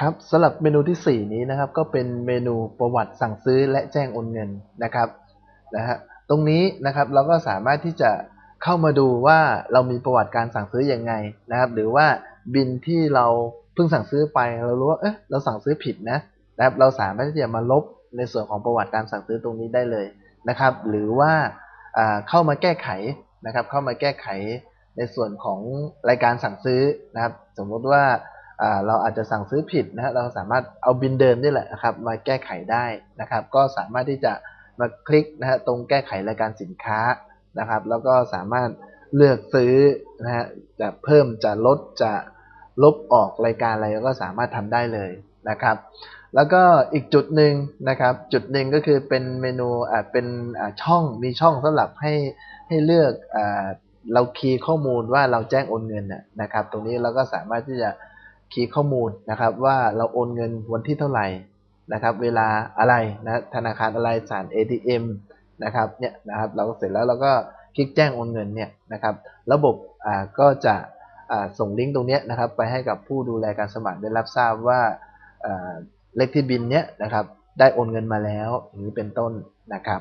ครับสำหรับเมนูที่ 4 นี้นะครับ ก็เป็นเมนูประวัติสั่งซื้อและแจ้งโอนเงินนะครับนะฮะตรงนี้นะครับเราก็สามารถที่จะเข้ามาดูว่าเรามีประวัติการสั่งซื้ออยังไงนะครับ หรือว่าบินที่เราเพิ่งสั่งซื้อไปเรารู้ว่าเอ๊ะเราสั่งซื้อผิดนะนะครับเราสามารถที่จะมาลบในส่วนของประวัติการสั่งซื้อตรงนี้ได้เลยนะครับ หรือว่าเข้ามาแก้ไขนะครับ เข้ามาแก้ไขในส่วนของรายการสั่งซื้อนะครับ สมมติว่า เราอาจจะสั่งซื้อผิดนะฮะเราสามารถเอาบินเดิมนี่แหละนะครับมาแก้ไขได้นะครับ ก็สามารถที่จะมาคลิกนะฮะตรงแก้ไขรายการสินค้านะครับ แล้วก็สามารถเลือกซื้อนะฮะจะเพิ่มจะลดจะลบออกรายการอะไรก็สามารถทำได้เลยนะครับ แล้วก็อีกจุดหนึ่งนะครับ จุดหนึ่งก็คือเป็นเมนูอ่าเป็นอ่าช่องมีช่องสำหรับให้ให้เลือกอ่าเราคีย์ข้อมูลว่าเราแจ้งโอนเงินนะครับ ตรงนี้เราก็สามารถที่จะ คีย์ข้อมูลนะครับ ว่าเราโอนเงินวันที่เท่าไหร่นะครับ เวลาอะไรนะธนาคารอะไรสาร ATM นะครับเนี่ยนะครับเราเสร็จแล้วเราก็คลิกแจ้งโอนเงินเนี่ยนะครับระบบอ่าก็จะส่งลิงก์ตรงนี้นะครับไปให้กับผู้ดูแลการสมัครได้รับทราบว่าเลขที่บินเนี้ยนะครับได้โอนเงินมาแล้วอย่างนี้เป็นต้นนะครับ